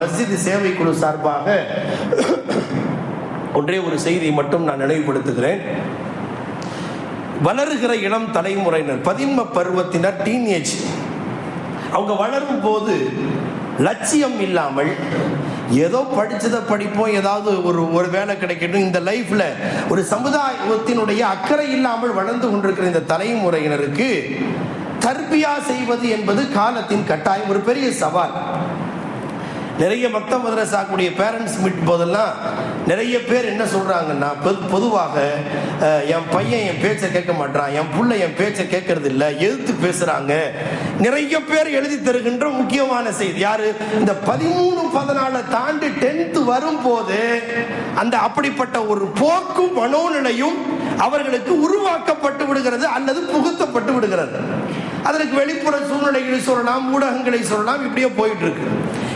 மஸ்ஜித் சேவை குழு சார்பாக ஒன்றே ஒரு செய்தியை மட்டும் நான் நினைவுபடுத்துகிறேன். வளருகிற இளம் தலைமுறையினர் பதின்ம பருவத்தினர் டீனேஜ் அவங்க வளரும் போது லட்சியம் இல்லாமல் ஏதோ படித்ததை படிப்போம் ஏதாவது ஒரு ஒரு வேலை கிடைக்கட்டும் இந்த லைஃப்ல ஒரு சமுதாயத்தினுடைய அக்கறை இல்லாமல் வளர்ந்து கொண்டிருக்கிற இந்த தலைமுறையினருக்கு தர்பியா செய்வது என்பது காலத்தின் கட்டாயம் ஒரு பெரிய சவால். நிறைய மக்த மதரசாக்குடைய பேரண்ட்ஸ் மீட் போதெல்லாம் நிறைய பேர் என்ன சொல்கிறாங்கன்னா பொது- பொதுவாக என் பையன் என் பேச்சை கேட்க மாட்டான் என் புள்ள என் பேச்சை கேட்கறது இல்லை எழுத்து பேசுகிறாங்க நிறைய பேர் எழுதி தருகின்ற முக்கியமான செய்தி. யாரு? இந்த பதிமூணு பதினாலை தாண்டி டென்த்து வரும்போது அந்த அப்படிப்பட்ட ஒரு போக்கும் மனோநிலையும் அவர்களுக்கு உருவாக்கப்பட்டு விடுகிறது அல்லது புகுத்தப்பட்டு விடுகிறது. அதற்கு வெளிப்புற சூழ்நிலைகளை சொல்லலாம் ஊடகங்களை சொல்லலாம் இப்படியே போயிட்டு இருக்கு.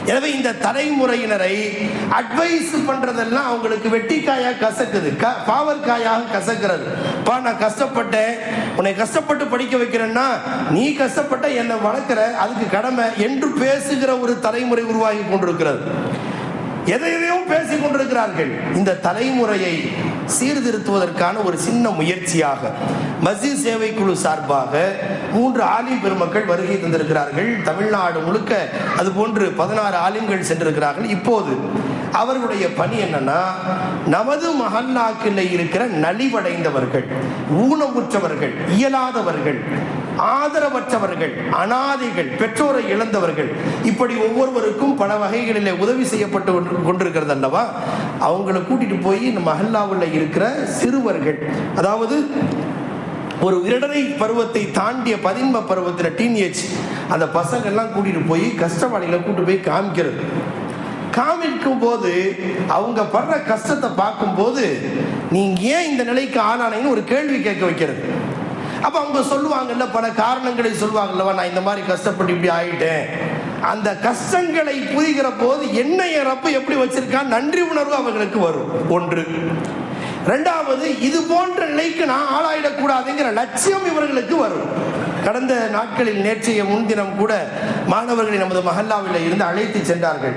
எனவே இந்த தலைமுறையினரை அட்வைஸ் பண்றதெல்லாம் அவங்களுக்கு வெட்டிக்காயா கசக்குது. க- பாவற்காயாக கசக்கிறது. பா நான் கஷ்டப்பட்டேன். உன்னை கஷ்டப்பட்டு படிக்க வைக்கிறேன்னா நீ கஷ்டப்பட்ட என்னை வளர்க்குற அதுக்கு கடமை என்று பேசுகிற ஒரு தலைமுறை உருவாகி கொண்டிருக்கிறது. எதையும் பேசிக் கொண்டிருக்கிறார்கள். இந்த தலைமுறையை சீர்திருத்துவதற்கான ஒரு சின்ன முயற்சியாக மஸ்ஜித் சேவை குழு சார்பாக மூன்று ஆலிம் பெருமக்கள் வருகை தந்திருக்கிறார்கள். தமிழ்நாடு முழுக்க அது போன்று பதினாறு ஆலிம்கள் சென்றிருக்கிறார்கள். இப்போது அவர்களுடைய பணி என்னன்னா நமது மகல்லாக்கில் இருக்கிற நலிவடைந்தவர்கள் ஊனமுற்றவர்கள் இயலாதவர்கள் ஆதரவற்றவர்கள் அனாதைகள் பெற்றோரை இழந்தவர்கள் இப்படி ஒவ்வொருவருக்கும் பல வகைகளிலே உதவி செய்யப்பட்டு கொண்டு- கொண்டிருக்கிறது அல்லவா அவங்கள கூட்டிட்டு போய் இந்த மஹல்லாவில் இருக்கிற சிறுவர்கள் அதாவது ஒரு இரடரை பருவத்தை தாண்டிய பதின்ம பருவத்தில் டீனேஜ் அந்த பசங்க எல்லாம் கூட்டிட்டு போய் கஷ்டவாளிகளை கூட்டு போய் காமிக்கிறது. காமிக்கும் போது அவங்க படுற கஷ்டத்தை பார்க்கும்போது நீங்க ஏன் இந்த நிலைக்கு ஆளானீங்கன்னு ஒரு கேள்வி கேட்க வைக்கிறது. அப்ப அவங்க சொல்லுவாங்கல்ல பல காரணங்களை சொல்லுவாங்கல்லவா நான் இந்த மாதிரி கஷ்டப்பட்டு இப்படி ஆயிட்டேன். அந்த கஷ்டங்களை புரிகிற போது என்னைய ரப்பு எப்படி வச்சிருக்கான்? நன்றி உணர்வு அவர்களுக்கு வரும். ஒன்று. ரெண்டாவது இது போன்ற நிலைக்கு நான் ஆளாயிடக்கூடாதுங்கிற லட்சியம் இவர்களுக்கு வரும். கடந்த நாட்களில் நேற்றைய முன்தினம் கூட மாணவர்களை நமது மஹல்லாவில் இருந்து அழைத்து சென்றார்கள்.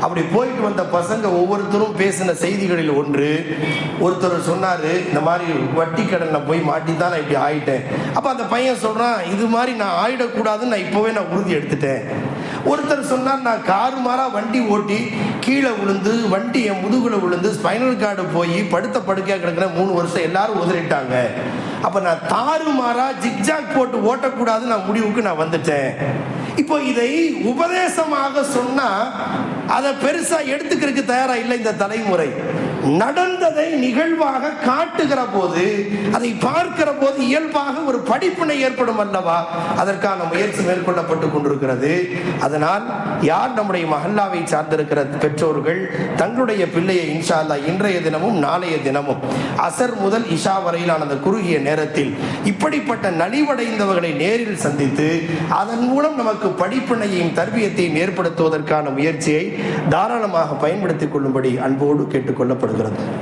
அப்படி போயிட்டு வந்த பசங்க ஒவ்வொருத்தரும் பேசின செய்திகளில் ஒன்று ஒருத்தர் சொன்னாரு இந்த மாதிரி வட்டி கடனில் போய் மாட்டி தான் நான் இப்படி ஆயிட்டேன். அப்ப அந்த பையன் சொல்றான் இது மாதிரி நான் ஆயிடக்கூடாதுன்னு நான் இப்பவே நான் உறுதி எடுத்துட்டேன். ஒருத்தர் சொன்னார் நான் காரு மாறாக வண்டி ஓட்டி கீழே விழுந்து வண்டி என் முதுகுல விழுந்து ஸ்பைனல் கார்டு போய் படுத்த படுக்கையாக கிடக்கிற மூணு வருஷம் எல்லாரும் உதறிட்டாங்க. அப்போ நான் தாறுமாறா ஜிக்ஜாக் போட்டு ஓட்டக்கூடாதுன்னு நான் முடிவுக்கு நான் வந்துட்டேன். இப்போ இதை உபதேசமாக சொன்னால் அதை பெருசாக எடுத்துக்கிறதுக்கு தயாராக இல்லை இந்த தலைமுறை. நடந்ததை நிகழ்வாக காட்டுகிற போது அதை பார்க்கிற போது இயல்பாக ஒரு படிப்பினை ஏற்படும் அல்லவா? அதற்கான முயற்சி மேற்கொள்ளப்பட்டு கொண்டிருக்கிறது. அதனால் யார் நம்முடைய மஹல்லாவை சார்ந்திருக்கிற பெற்றோர்கள் தங்களுடைய பிள்ளையை இன்ஷா இன்றைய தினமும் நாளைய தினமும் அசர் முதல் இஷா வரையிலான அந்த குறுகிய நேரத்தில் இப்படிப்பட்ட நலிவடைந்தவர்களை நேரில் சந்தித்து அதன் மூலம் நமக்கு படிப்பினையையும் தர்பியத்தையும் ஏற்படுத்துவதற்கான முயற்சியை தாராளமாக பயன்படுத்திக் கொள்ளும்படி அன்போடு கேட்டுக்கொள்ளப்படுகிறது ग्रंथ